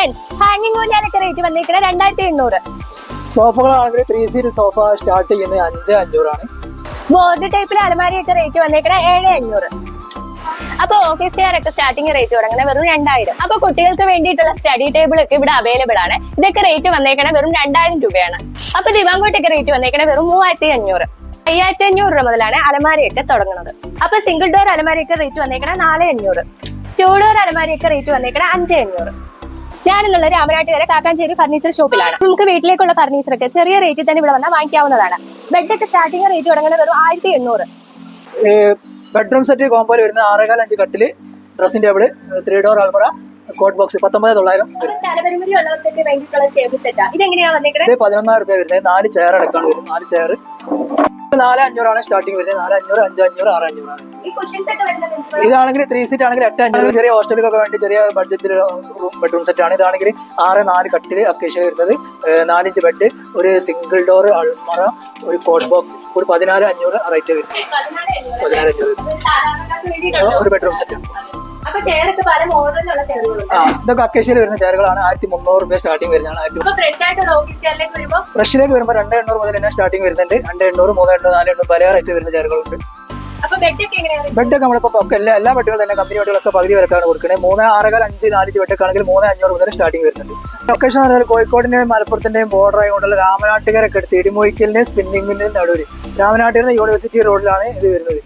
Friends ഹാങ്ങിങ് ഊഞ്ഞാലൊക്കെ rate വന്നിരിക്കുന്നത് രണ്ടായിരത്തി എണ്ണൂറ് സോഫകളാണെങ്കിൽ ത്രീ സീറ്റ് സോഫ സ്റ്റാർട്ട് ചെയ്യുന്നത് അഞ്ച് അഞ്ഞൂറാണ്. ബോർഡ് ടൈപ്പിൽ അലമാരിയൊക്കെ റേറ്റ് വന്നിരിക്കുന്നത് ഏഴ് അഞ്ഞൂറ്. അപ്പൊ ഓഫീസ് ചെയർ ഒക്കെ സ്റ്റാർട്ടിംഗ് റേറ്റ് തുടങ്ങുന്നത് വെറും രണ്ടായിരം. അപ്പൊ കുട്ടികൾക്ക് വേണ്ടിയിട്ടുള്ള സ്റ്റഡി ടേബിൾ ഒക്കെ ഇവിടെ അവൈലബിൾ ആണ്. ഇതൊക്കെ റേറ്റ് വന്നേക്കണേ വെറും രണ്ടായിരം രൂപയാണ്. അപ്പൊ ദിവാങ്കോട്ടൊക്കെ റേറ്റ് വന്നേക്കണേ വെറും മൂവായിരത്തി അഞ്ഞൂറ് അയ്യായിരത്തി അഞ്ഞൂറ് രൂപ മുതലാണ് അലമാരിയൊക്കെ തുടങ്ങുന്നത്. അപ്പൊ സിംഗിൾ ഡോർ അലമാരിയൊക്കെ റേറ്റ് വന്നേക്കണേ നാല് അഞ്ഞൂറ്. ടൂ ഡോർ അലമാരിയൊക്കെ റേറ്റ് വന്നേക്കണേ അഞ്ച് അഞ്ഞൂറ്. ഞാനെന്നുള്ള രാമനാട്ടുകാരെ കാക്കാഞ്ചേരി ഫർണിച്ചർ ഷോപ്പിലാണ് നമുക്ക് വീട്ടിലേക്കുള്ള ഫർണിച്ചർ ഒക്കെ ചെറിയ റേറ്റിൽ തന്നെ ഇവിടെ വന്നാൽ വാങ്ങിക്കാവുന്നതാണ്. ബെഡൊക്കെ സ്റ്റാർട്ടിംഗ് റേറ്റ് തുടങ്ങുന്നത് വെറും ആയിരത്തി എണ്ണൂറ്. ബെഡ്റൂം സെറ്റ് കോമ്പോയിൽ വരുന്ന ആറേകാൽ അഞ്ച് കട്ടിൽ ഡ്രസ്സിംഗ് ടേബിൾ ത്രീ ഡോർ അൽമറ കോട്ട് ബോക്സ് പത്തൊമ്പത് തൊള്ളായിരം വരും പതിനൊന്നായിരം രൂപ വരുന്നത്. നാല് ചെയർ അടക്കാണ് വരുന്നത്. നാല് ചെയർ നാല് അഞ്ഞൂറാണ് സ്റ്റാർട്ടിംഗ് വരുന്നത്. നാല് അഞ്ഞൂറ് അഞ്ച് അഞ്ഞൂറ് ആറ് അഞ്ഞൂറാണ് ഇതാണെങ്കിൽ ത്രീ സീറ്റ് ആണെങ്കിൽ എട്ട് അഞ്ച് ചെറിയ ഹോസ്റ്റലുകൾക്ക് വേണ്ടി ചെറിയ ബഡ്ജറ്റിൽ ബെഡ്റൂം സെറ്റ് ആണ്. ഇതാണെങ്കിൽ ആറ് നാല് കട്ടിൽ അക്കേഷ്യ വരുന്നത്. നാലഞ്ച് ബെഡ് ഒരു സിംഗിൾ ഡോർ അൾമറ ഒരു കോഷ് ബോക്സ് ഒരു പതിനാല് അഞ്ഞൂറ് റേറ്റ് വരും. അഞ്ഞൂറ് ഒരു ബെഡ്റൂം സെറ്റ് ഇതൊക്കെ അക്കേഷ്യയിൽ വരുന്ന ചെയറുകളാണ്. ആയിരത്തി മുന്നൂറ് രൂപ സ്റ്റാർട്ടിംഗ് വരുന്നതാണ്. ഫ്രഷിലേക്ക് വരുമ്പോൾ രണ്ട് എണ്ണൂറ് മുതൽ തന്നെ സ്റ്റാർട്ടിംഗ് വരുന്നുണ്ട്. രണ്ട് എണ്ണൂറ് മൂന്ന് എണ്ണൂറ് നാല് എണ്ണൂറ് പല റേറ്റ് വരുന്ന ചെയറുകളുണ്ട്. അപ്പൊ ബെഡൊക്കെ നമ്മളിപ്പോ ഒക്കെ എല്ലാ എല്ലാ ബെഡുകളും തന്നെ കമ്പനി ബെഡുകളൊക്കെ പകുതി വിലക്കാണ് കൊടുക്കുന്നത് മൂന്ന് ആറേകാൽ അഞ്ച് നാല് ബെഡൊക്കെ ആണെങ്കിൽ മൂന്ന് അഞ്ഞൂറ് മുതൽ സ്റ്റാർട്ടിംഗ് വരുന്നുണ്ട്. ലൊക്കേഷൻ എന്ന് പറഞ്ഞാൽ കോഴിക്കോടിന്റെയും മലപ്പുറത്തിന്റെയും ബോർഡർ ആയതുകൊണ്ടുള്ള രാമനാട്ടുകാരൊക്കെ എടുത്ത് ഇടിമൊഴിക്കലിന്റെയും സ്പിന്നിങ്ങിന്റെയും നടുവിൽ രാമനാട്ടുകാരുടെ യൂണിവേഴ്സിറ്റി റോഡിലാണ് ഇത് വരുന്നത്.